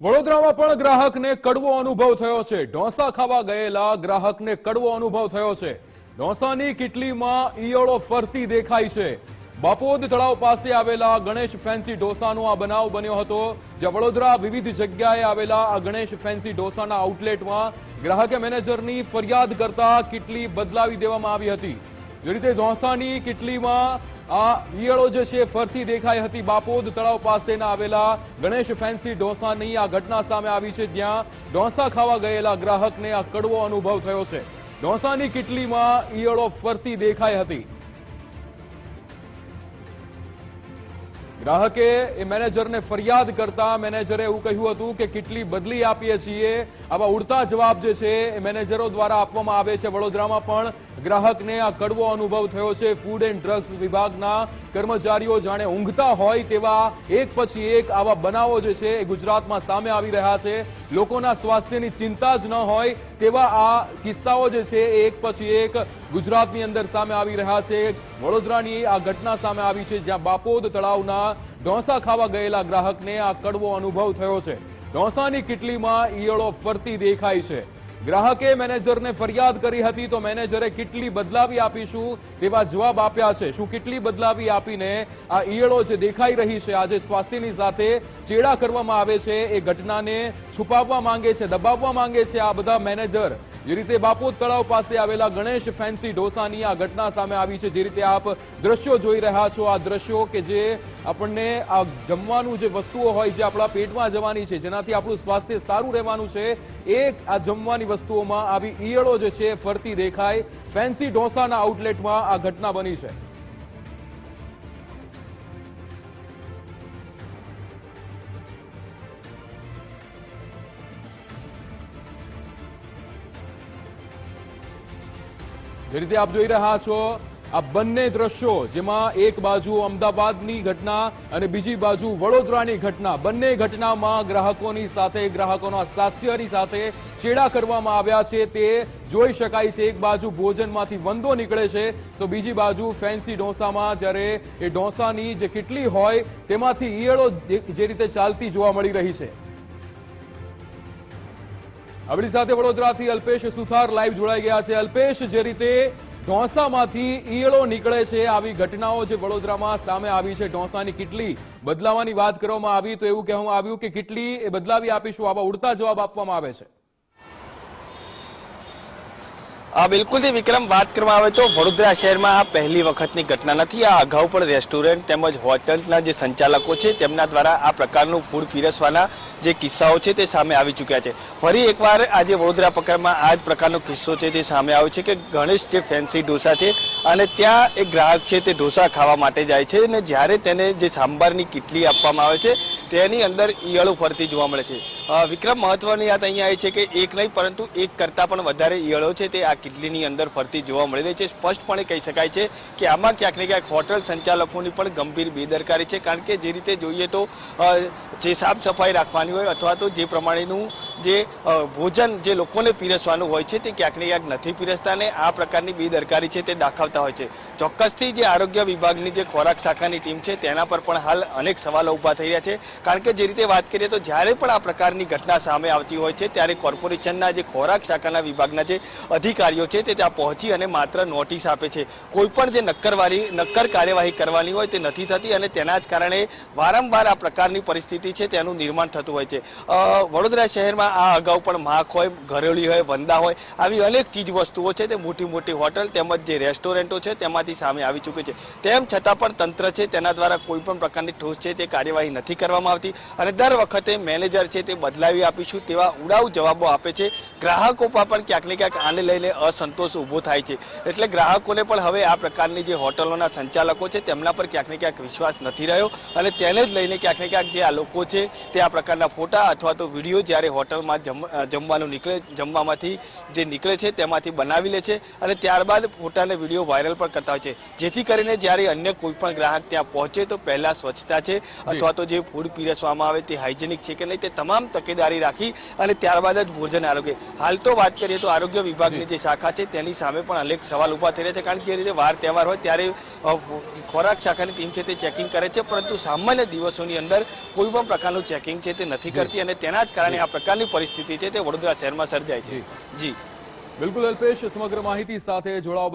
વડોદરામાં પણ ગ્રાહકને કડવો અનુભવ થયો છે. ઢોસા ખાવા ગયેલા ગ્રાહકને કડવો અનુભવ થયો છે. ઢોસાની કિટલીમાં ઈયળો ફરતી દેખાય છે. બાપોદ તળાવ પાસે આવેલા ગણેશ ફેન્સી ઢોસાનો આ બનાવ બન્યો હતો, જ્યાં વડોદરા વિવિધ જગ્યાએ આવેલા આ ગણેશ ફેન્સી ઢોસાના આઉટલેટમાં ગ્રાહકે મેનેજરની ફરિયાદ કરતા કિટલી બદલાવી દેવામાં આવી હતી. જે રીતે ઢોસાની કિટલીમાં આ ઈયળો જે છે, ફરતી દેખાઈ હતી બાપોદ તળાવ પાસેના આવેલા ગણેશ ફેન્સી ઢોસાની. આ ઘટના સામે આવી છે, જ્યાં ઢોસા ખાવા ગયેલા ગ્રાહકને આ કડવો અનુભવ થયો છે. ઢોસાની કિટલીમાં ઈયળો ફરતી દેખાઈ હતી. ગ્રાહકે એ મેનેજરને ફરિયાદ કરતા મેનેજરે એવું કહ્યું હતું કે કેટલી બદલી આપીએ છીએ. આવા ઉડતા જવાબ જે છે એ મેનેજરો દ્વારા આપવામાં આવે છે. વડોદરામાં પણ ગ્રાહકને આ કડવો અનુભવ થયો છે. ફૂડ એન્ડ ડ્રગ્સ વિભાગના કર્મચારીઓ જાણે ઊંઘતા હોય તેવા એક પછી એક આવા બનાવો જે છે એ ગુજરાતમાં સામે આવી રહ્યા છે. લોકોના સ્વાસ્થ્યની ચિંતા જ ન હોય તેવા આ કિસ્સાઓ જે છે, એક પછી એક ગુજરાતની અંદર સામે આવી રહ્યા છે. વડોદરાની આ ઘટના સામે આવી છે, જ્યાં બાપોદ તળાવના ઢોસા ખાવા ગયેલા ગ્રાહકને આ કડવો અનુભવ થયો છે. ઢોસાની કિટલીમાં ઈયળો ફરતી દેખાય છે. ગ્રાહકે મેનેજરને ફરિયાદ કરી હતી તો મેનેજરે કેટલી બદલાવી આપીશું તેવા જવાબ આપ્યા છે. શું કેટલી બદલાવી આપીને આ ઈયળો જે દેખાઈ રહી છે, આજે સ્વાસ્થ્યની સાથે ચેડા કરવામાં આવે છે, એ ઘટનાને છુપાવવા માંગે છે, દબાવવા માંગે છે આ બધા મેનેજર. જે રીતે બાપોદ તળાવ પાસે આવેલા ગણેશ ફેન્સી ઢોસાની આ ઘટના સામે આવી છે, જે રીતે આપ દ્રશ્યો જોઈ રહ્યા છો. આ દ્રશ્યો કે જે આપણને આ જમવાનું જે વસ્તુઓ હોય જે આપણા પેટમાં જવાની છે, જેનાથી આપણું સ્વાસ્થ્ય સારું રહેવાનું છે એ આ જમવાની વસ્તુઓમાં આવી ઈયળો જે છે ફરતી દેખાય. ફેન્સી ઢોસાના આઉટલેટમાં આ ઘટના બની છે. જે રીતે આપ જોઈ રહ્યા છો આ બંને દ્રશ્યો, જેમાં એક બાજુ અમદાવાદની ઘટના અને બીજી બાજુ વડોદરાની ઘટના, બંને ઘટનામાં ગ્રાહકોની સાથે, ગ્રાહકોના સ્વાસ્થ્યની સાથે ચેડા કરવામાં આવ્યા છે. તે જોઈ શકાય છે, એક બાજુ ભોજનમાંથી વંદો નીકળે છે, તો બીજી બાજુ ફેન્સી ઢોસામાં જ્યારે એ ઢોસાની જે કેટલી હોય, તેમાંથી ઈયળો જે રીતે ચાલતી જોવા મળી રહી છે. આપણી સાથે વડોદરાથી અલ્પેશ સુથાર લાઈવ જોડાઈ ગયા છે. અલ્પેશ, જે રીતે ઢોસામાંથી ઈયળો નીકળે છે. આવી ઘટનાઓ જે વડોદરામાં સામે આવી છે. ઢોસાની કેટલી બદલાવાની વાત કરવામાં આવી તો એવું કહેવામાં આવ્યું કે કેટલી એ બદલાવી આપીશું. આવા ઉડતા જવાબ આપવામાં આવે છે. બિલકુલથી વિક્રમ, વાત કરવામાં આવે તો વડોદરા શહેરમાં આ પહેલી વખતની ઘટના નથી. આ અગાઉ પણ રેસ્ટોરન્ટ તેમજ હોટલના જે સંચાલકો છે, તેમના દ્વારા આ પ્રકારનું ફૂડ પીરસવાના જે કિસ્સાઓ છે, તે સામે આવી ચૂક્યા છે. ફરી એકવાર આજે વડોદરા પ્રકારમાં આ જ પ્રકારનો કિસ્સો છે, તે સામે આવ્યો છે કે ગણેશ જે ફેન્સી ઢોસા છે અને ત્યાં એક ગ્રાહક છે, તે ઢોસા ખાવા માટે જાય છે અને જ્યારે તેને જે સાંભારની કિટલી આપવામાં આવે છે, તેની અંદર ઈયળો ફરતી જોવા મળે છે. વિક્રમ, મહત્વની વાત અહીંયા એ છે કે એક નહીં, પરંતુ એક કરતાં પણ વધારે ઈયળો છે, તે આ કિટલીની અંદર ફરતી જોવા મળી રહી છે. સ્પષ્ટપણે કહી શકાય છે કે આમાં ક્યાંક ને ક્યાંક હોટલ સંચાલકોની પણ ગંભીર બેદરકારી છે. કારણ કે જે રીતે જોઈએ તો જે સાફ સફાઈ રાખવાની હોય અથવા તો જે પ્રમાણેનું જે ભોજન જે લોકોને પીરસવાનું હોય છે તે ક્યાંક ક્યાંક નથી પીરસતા ને આ પ્રકારની બેદરકારી છે તે દાખવતા હોય છે. ચોક્કસથી જે આરોગ્ય વિભાગની જે ખોરાક શાખાની ટીમ છે તેના પર પણ હાલ અનેક સવાલો ઊભા થઈ રહ્યા છે. કારણ કે જે રીતે વાત કરીએ તો જ્યારે પણ આ પ્રકારની ઘટના સામે આવતી હોય છે ત્યારે કોર્પોરેશનના જે ખોરાક શાખાના વિભાગના જે અધિકારીઓ છે તે ત્યાં પહોંચી અને માત્ર નોટિસ આપે છે. કોઈ પણ જે નક્કરવાળી, નક્કર કાર્યવાહી કરવાની હોય તે નથી થતી અને તેના જ કારણે વારંવાર આ પ્રકારની પરિસ્થિતિ છે તેનું નિર્માણ થતું હોય છે. વડોદરા શહેરમાં આ અગાઉ પણ માખ હોય ઘરેળી હોય, વંદા હોય, આવી અનેક ચીજ વસ્તુઓ છે તે મોટી મોટી હોટલ તેમજ જે રેસ્ટોરન્ટો છે તેમાંથી સામે આવી ચૂકી છે. તેમ છતાં પણ તંત્ર છે તેના દ્વારા કોઈ પણ પ્રકારની ઠોસ છે તે કાર્યવાહી નથી કરવામાં આવતી અને દર વખતે મેનેજર છે તે બદલાવી આપીશું તેવા ઉડાવ જવાબો આપે છે. ગ્રાહકો પર પણ ક્યાંક ને ક્યાંક આને લઈને અસંતોષ ઊભો થાય છે. એટલે ગ્રાહકોને પણ હવે આ પ્રકારની જે હોટલોના સંચાલકો છે તેમના પર ક્યાંક ને ક્યાંક વિશ્વાસ નથી રહ્યો અને તેને જ લઈને ક્યાંક ને ક્યાંક જે આ લોકો છે તે આ પ્રકારના ફોટા અથવા તો વીડિયો જ્યારે હોટલ હોટલમાં જમ- જમવાનું નીકળે જમવામાંથી જે નીકળે છે તેમાંથી બનાવી લે છે અને ત્યારબાદ પોતાને વીડિયો વાયરલ પણ કરતા હોય છે. જેથી કરીને જ્યારે અન્ય કોઈ પણ ગ્રાહક ત્યાં પહોંચે તો પહેલા સ્વચ્છતા છે અથવા તો જે ફૂડ પીરસવામાં આવે તે હાઇજેનિક છે કે નહીં તે તમામ તકેદારી રાખી અને ત્યારબાદ જ ભોજન આરોગ્ય. હાલ તો વાત કરીએ તો આરોગ્ય વિભાગની જે. શાખા છે તેની સામે પણ અનેક સવાલ ઊભા થઈ રહ્યા છે. કારણ કે એ રીતે વાર તહેવાર હોય ત્યારે ખોરાક શાખાની ટીમ છે તે ચેકિંગ કરે છે. પરંતુ સામાન્ય દિવસોની અંદર કોઈ પણ પ્રકારનું ચેકિંગ છે તે નથી કરતી અને તેના જ કારણે આ પ્રકારની પરિસ્થિતિ છે તે વડોદરા શહેરમાં સર્જાય છે. જી. બિલકુલ અલ્પેશ સમગ્ર માહિતી સાથે જોડાવા બદલ